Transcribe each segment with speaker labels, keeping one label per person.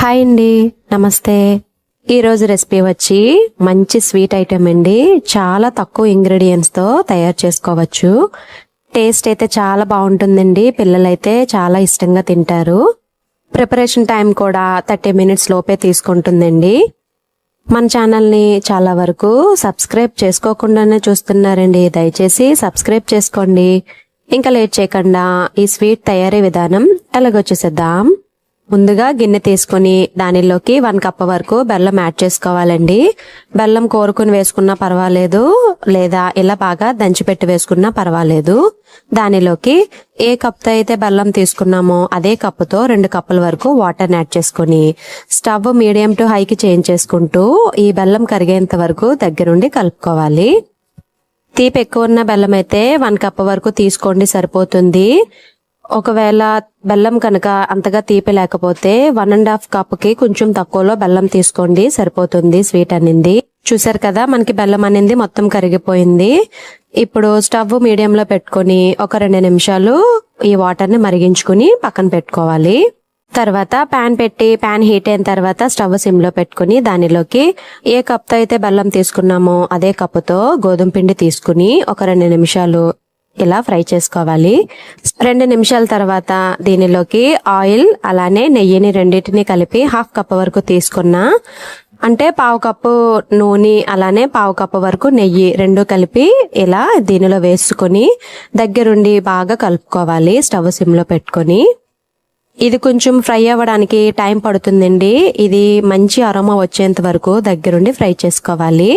Speaker 1: Hi అండి నమస్తే. ఈరోజు రెసిపీ వచ్చి మంచి స్వీట్ ఐటెం అండి. చాలా తక్కువ ఇంగ్రీడియంట్స్తో తయారు చేసుకోవచ్చు. టేస్ట్ అయితే చాలా బాగుంటుందండి. పిల్లలైతే చాలా ఇష్టంగా తింటారు. ప్రిపరేషన్ టైం కూడా థర్టీ మినిట్స్ లోపే తీసుకుంటుందండి. మన ఛానల్ని చాలా వరకు సబ్స్క్రైబ్ చేసుకోకుండానే చూస్తున్నారండి. దయచేసి సబ్స్క్రైబ్ చేసుకోండి. ఇంకా లేట్ చేయకుండా ఈ స్వీట్ తయారీ విధానం ఎలాగొచ్చేసేద్దాం ముందుగా గిన్నె తీసుకొని దానిలోకి వన్ కప్ వరకు బెల్లం యాడ్ చేసుకోవాలండి. బెల్లం కోరుకుని వేసుకున్నా పర్వాలేదు లేదా ఇలా బాగా దంచిపెట్టి వేసుకున్నా పర్వాలేదు. దానిలోకి ఏ కప్తో అయితే బెల్లం తీసుకున్నామో అదే కప్పుతో రెండు కప్పుల వరకు వాటర్ యాడ్ చేసుకొని స్టవ్ మీడియం టు హైకి చేంజ్ చేసుకుంటూ ఈ బెల్లం కరిగేంత వరకు దగ్గరుండి కలుపుకోవాలి. తీపి ఎక్కువ ఉన్న బెల్లం అయితే వన్ కప్ వరకు తీసుకోండి సరిపోతుంది. ఒకవేళ బెల్లం కనుక అంతగా తీపి లేకపోతే వన్ అండ్ హాఫ్ కప్కి కొంచెం తక్కువలో బెల్లం తీసుకోండి సరిపోతుంది స్వీట్ అనింది. చూసారు కదా మనకి బెల్లం అనేది మొత్తం కరిగిపోయింది. ఇప్పుడు స్టవ్ మీడియం లో పెట్టుకొని ఒక రెండు నిమిషాలు ఈ వాటర్ని మరిగించుకుని పక్కన పెట్టుకోవాలి. తర్వాత పాన్ పెట్టి పాన్ హీట్ అయిన తర్వాత స్టవ్ సిమ్లో పెట్టుకుని దానిలోకి ఏ కప్తో అయితే బెల్లం తీసుకున్నామో అదే కప్పుతో గోధుమ పిండి తీసుకుని ఒక రెండు నిమిషాలు ఇలా ఫ్రై చేసుకోవాలి? రెండు నిమిషాల తర్వాత దీనిలోకి ఆయిల్ అలానే నెయ్యిని రెండింటిని కలిపి హాఫ్ కప్ వరకు తీసుకున్నా అంటే పావు కప్పు నూనె అలానే పావు కప్పు వరకు నెయ్యి రెండు కలిపి ఇలా దీనిలో వేసుకొని దగ్గరుండి బాగా కలుపుకోవాలి స్టవ్ సిమ్లో పెట్టుకొని. ఇది కొంచెం ఫ్రై అవ్వడానికి టైం పడుతుందండి. ఇది మంచి అరోమా వచ్చేంత వరకు దగ్గరుండి ఫ్రై చేసుకోవాలి.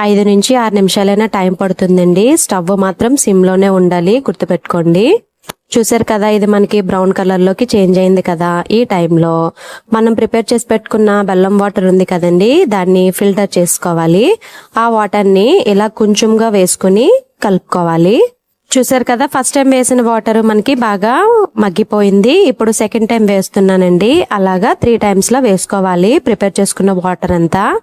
Speaker 1: ఐదు నుంచి ఆరు నిమిషాలైనా టైం పడుతుందండి. స్టవ్ మాత్రం సిమ్లోనే ఉండాలి. గుర్తుపెట్టుకోండి. చూసారు కదా ఇది మనకి బ్రౌన్ కలర్లోకి చేంజ్ అయింది కదా ఈ టైంలో. మనం ప్రిపేర్ చేసి పెట్టుకున్న బెల్లం వాటర్ ఉంది కదండి దాన్ని ఫిల్టర్ చేసుకోవాలి. ఆ వాటర్ని ఇలా కొంచెంగా వేసుకుని కలుపుకోవాలి. చూసారు కదా ఫస్ట్ టైం వేసిన వాటర్ మనకి బాగా మగ్గిపోయింది. ఇప్పుడు సెకండ్ టైం వేస్తున్నానండి. అలాగా త్రీ టైమ్స్లో వేసుకోవాలి. ప్రిపేర్ చేసుకున్న వాటర్ అంతా.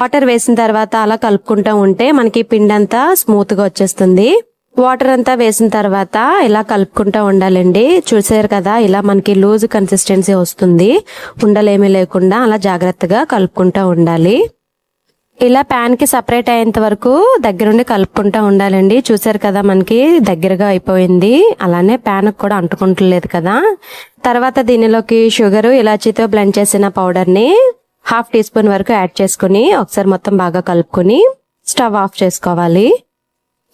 Speaker 1: వాటర్ వేసిన తర్వాత అలా కలుపుకుంటూ ఉంటే మనకి పిండి అంతా స్మూత్గా వచ్చేస్తుంది. వాటర్ అంతా వేసిన తర్వాత ఇలా కలుపుకుంటూ ఉండాలండి. చూసారు కదా ఇలా మనకి లూజ్ కన్సిస్టెన్సీ వస్తుంది. ఉండలేమీ లేకుండా అలా జాగ్రత్తగా కలుపుకుంటూ ఉండాలి. ఇలా ప్యాన్కి సపరేట్ అయ్యేంత వరకు దగ్గరుండి కలుపుకుంటూ ఉండాలండి. చూసారు కదా మనకి దగ్గరగా అయిపోయింది. అలానే ప్యాన్ కూడా అంటుకుంటలేదు కదా. తర్వాత దీనిలోకి షుగర్ ఇలాచీతో బ్లెండ్ చేసిన పౌడర్ని హాఫ్ టీ స్పూన్ వరకు యాడ్ చేసుకుని ఒకసారి మొత్తం బాగా కలుపుకొని స్టవ్ ఆఫ్ చేసుకోవాలి.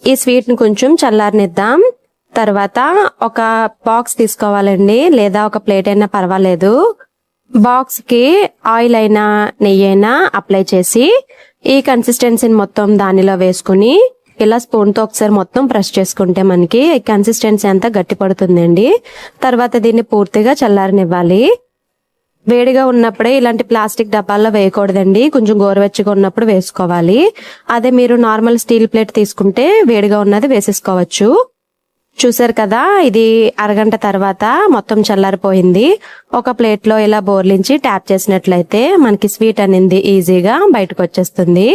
Speaker 1: ఈ స్వీట్ని కొంచెం చల్లారనిద్దాం. తర్వాత ఒక బాక్స్ తీసుకోవాలండి. లేదా ఒక ప్లేట్ అయినా పర్వాలేదు. బాక్స్కి ఆయిల్ అయినా నెయ్యి అయినా అప్లై చేసి ఈ కన్సిస్టెన్సీని మొత్తం దానిలో వేసుకుని ఇలా స్పూన్తో ఒకసారి మొత్తం ప్రెస్ చేసుకుంటే మనకి కన్సిస్టెన్సీ అంతా గట్టి పడుతుందండి తర్వాత దీన్ని పూర్తిగా చల్లారనివ్వాలి. వేడిగా ఉన్నప్పుడే ఇలాంటి ప్లాస్టిక్ డబ్బాల్లో వేయకూడదండి. కొంచెం గోరువెచ్చగా ఉన్నప్పుడు వేసుకోవాలి. అదే మీరు నార్మల్ స్టీల్ ప్లేట్ తీసుకుంటే వేడిగా ఉన్నది వేసేసుకోవచ్చు. చూసారు కదా ఇది అరగంట తర్వాత మొత్తం చల్లారిపోయింది. ఒక ప్లేట్లో ఇలా బోర్లించి ట్యాప్ చేసినట్లయితే మనకి స్వీట్ అనేది ఈజీగా బయటకు వచ్చేస్తుంది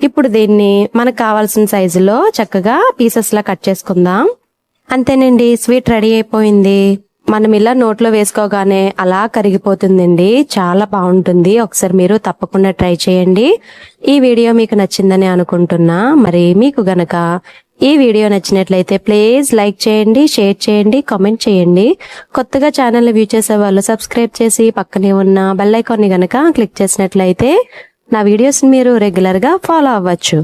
Speaker 1: ఇప్పుడు దీన్ని మనకు కావాల్సిన సైజులో చక్కగా పీసెస్లా కట్ చేసుకుందాం. అంతేనండి స్వీట్ రెడీ అయిపోయింది. మనం ఇలా నోట్లో వేసుకోగానే అలా కరిగిపోతుందండి. చాలా బాగుంటుంది. ఒకసారి మీరు తప్పకుండా ట్రై చేయండి. ఈ వీడియో మీకు నచ్చిందని అనుకుంటున్నా. మరి మీకు గనక ఈ వీడియో నచ్చినట్లయితే ప్లీజ్ లైక్ చేయండి షేర్ చేయండి కామెంట్ చేయండి. కొత్తగా ఛానల్ వ్యూ చేసే వాళ్ళు సబ్స్క్రైబ్ చేసి పక్కనే ఉన్న బెల్ ఐకాన్ని గనక క్లిక్ చేసినట్లయితే నా వీడియోస్ని మీరు రెగ్యులర్గా ఫాలో అవ్వచ్చు.